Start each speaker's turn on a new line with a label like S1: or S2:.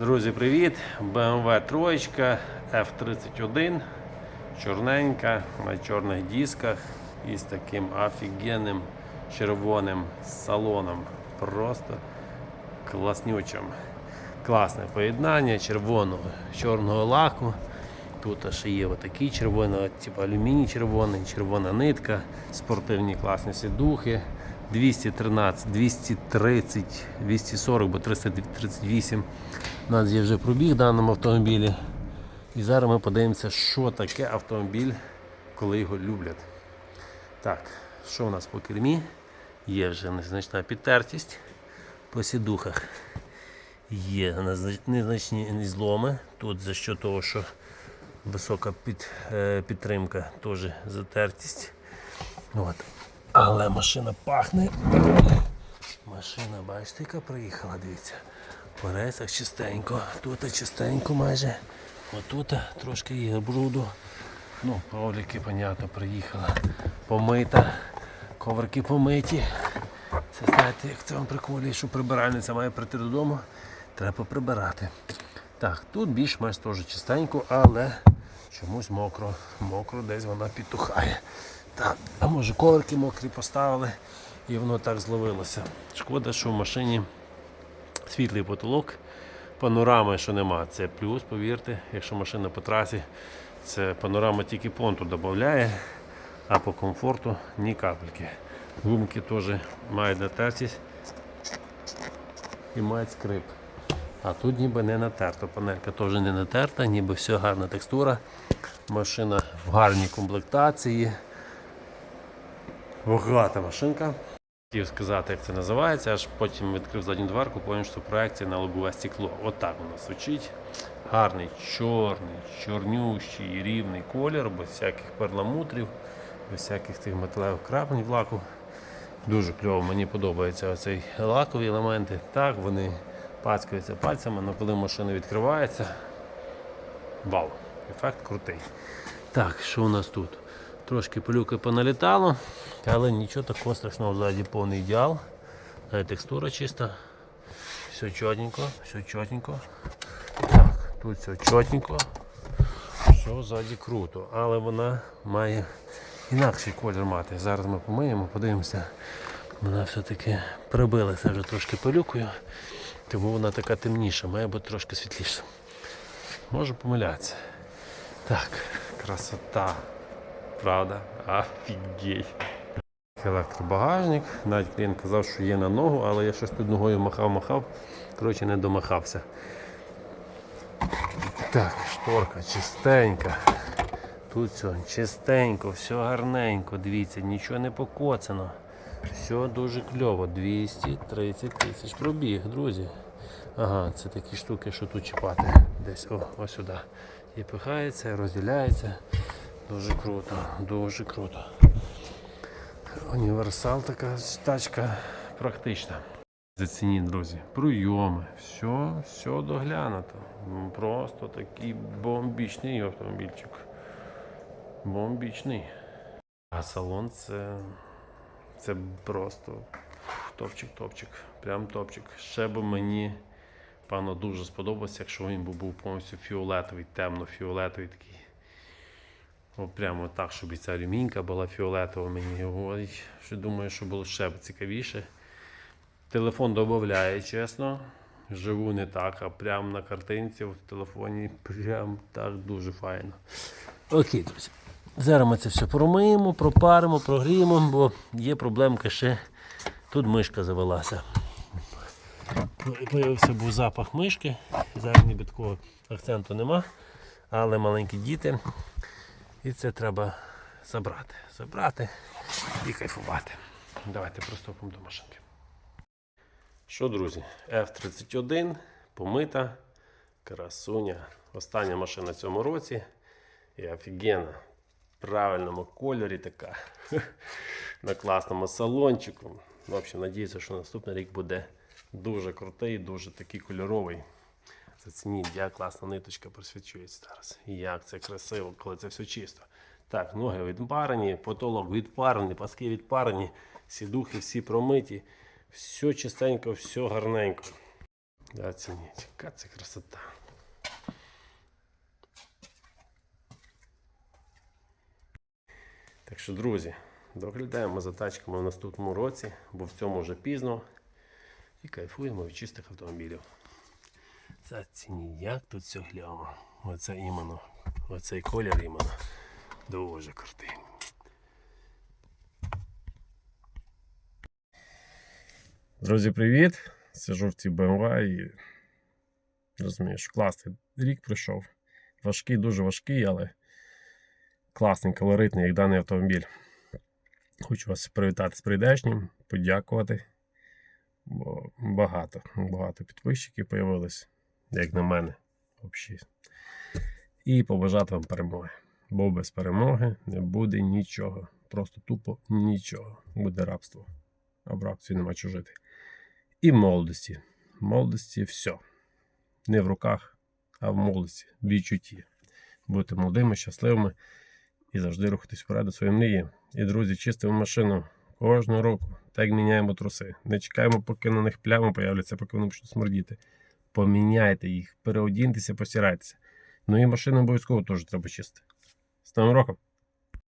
S1: Друзі, привіт! BMW троєчка F31, чорненька на чорних дисках із таким офігенним червоним салоном. Просто класнючим. Класне поєднання червоного, чорного лаку. Тут аж є отакий червоний, типу алюміній червоний, червона нитка, спортивні класні сідухи. 213, 230, 240, бо 338 у нас є вже пробіг в даному автомобілі. І зараз ми подивимося, що таке автомобіль, коли його люблять. Так, що у нас по кермі? Є вже незначна підтертість по сідухах. Є незначні зломи. Тут за що того, що висока під, е, підтримка, теж затертість. От. Але машина пахне. Машина, бачите, яка приїхала, дивіться. По рейсах чистенько. Тут чистенько майже. Отут трошки є бруду. Ну, павліки, понятно, приїхала. Помита. Коврики помиті. Це знаєте, як це вам приколює, що прибиральниця має прийти додому, треба прибирати. Так, тут більш-менш теж чистенько, але чомусь мокро. Мокро десь вона підтухає. Так, а може коврики мокрі поставили і воно так зловилося. Шкода, що в машині світлий потолок, панорами, що нема, це плюс, повірте, якщо машина по трасі, це панорама тільки понту додає, а по комфорту ні капельки. Гумки теж мають натертість і мають скрип. А тут ніби не натерто. Панелька теж не натерта, ніби все гарна текстура. Машина в гарній комплектації. Багата машинка. Хотів сказати, як це називається, аж потім відкрив задню дверку, поняв, що проекція на лобове стекло. Отак воно звучить. Гарний, чорний, чорнющий, рівний колір, без всяких перламутрів, без всяких тих металевих краплень в лаку. Дуже кльово, мені подобаються оцей лакові елементи. Так, вони пацькаються пальцями, але коли машина відкривається, вау, ефект крутий. Так, що у нас тут? Трошки пилюки поналітало, але нічого такого страшного ззаді повний ідеал. Е, Текстура чиста. Все чотенько, все чотенько. Так, тут все чотенько. Все ззаді круто, але вона має інакший колір мати. Зараз ми помиємо, подивимося. Вона все-таки прибилася вже трошки пилюкою, тому вона така темніша, має бути трошки світліша. Можу помилятися. Так, красота. Правда? Офігеть. Електробагажник. Навіть клієнт казав, що є на ногу, але я щось тут ногою махав-махав. Коротше, не домахався. Так, шторка чистенька. Тут все чистенько, все гарненько. Дивіться, нічого не покоцано. Все дуже кльово. 230 тисяч пробіг, друзі. Ага, це такі штуки, що тут чіпати. Десь о, ось сюди. І пихається, розділяється. Дуже круто, дуже круто. Універсал така тачка практична. Зацініть, друзі, прийоми, все, все доглянуто. Ну, Просто такий бомбічний автомобільчик. Бомбічний. А салон це, це просто топчик-топчик. Прям топчик. Ще би мені, певно, дуже сподобався, якщо він був повністю фіолетовий, темно-фіолетовий такий. О, прямо так, щоб і ця алюмінька була фіолетова, мені говорить, що думаю, що було ще цікавіше. Телефон додає, чесно. Живу не так, а прямо на картинці в телефоні прям так дуже файно. Окей, друзі. Зараз ми це все промиємо, пропаримо, прогріємо, бо є проблемка ще. Тут мишка завелася. Появився був запах мишки. Зараз ніби такого акценту нема. Але маленькі діти. І це треба забрати. Забрати і кайфувати. Давайте приступимо до машинки. Що, друзі, F31 помита, красуня. Остання машина в цьому році. І офігенна. В правильному кольорі така. На класному салончику. В общем, надіюся, що наступний рік буде дуже крутий, дуже такий кольоровий. Зацініть, як класна ниточка просвічується зараз. Як це красиво, коли це все чисто. Так, ноги відпарені, потолок відпарений, паски відпарені, сідухи всі промиті. Все чистенько, все гарненько. Оцініть, яка це красота. Так що, друзі, доглядаємо за тачками в наступному році, бо в цьому вже пізно. І кайфуємо від чистих автомобілів. Зацініть, як тут все гляво. Оце іменно. Оцей колір іменно. Дуже крутий. Друзі, привіт! Сижу в цій BMW і розумію, що класний рік пройшов. Важкий, дуже важкий, але класний, колоритний, як даний автомобіль. Хочу вас привітати з прийдешнім, подякувати. Бо багато, багато підписчиків появилось, як на мене, взагалі. І побажати вам перемоги. Бо без перемоги не буде нічого. Просто тупо нічого. Буде рабство. А в рабстві нема чого жити. І молодості. Молодості все. Не в руках, а в молодості, в відчутті. Бути молодими, щасливими і завжди рухатись вперед до своєї мрії. І, друзі, чистимо машину кожного року. Так міняємо труси. Не чекаємо, поки на них плями появляться, поки вони почнуть смердіти. Поміняйте їх, переодіньтеся, постирайтеся. Ну і машину обов'язково теж треба чистити. З новим роком!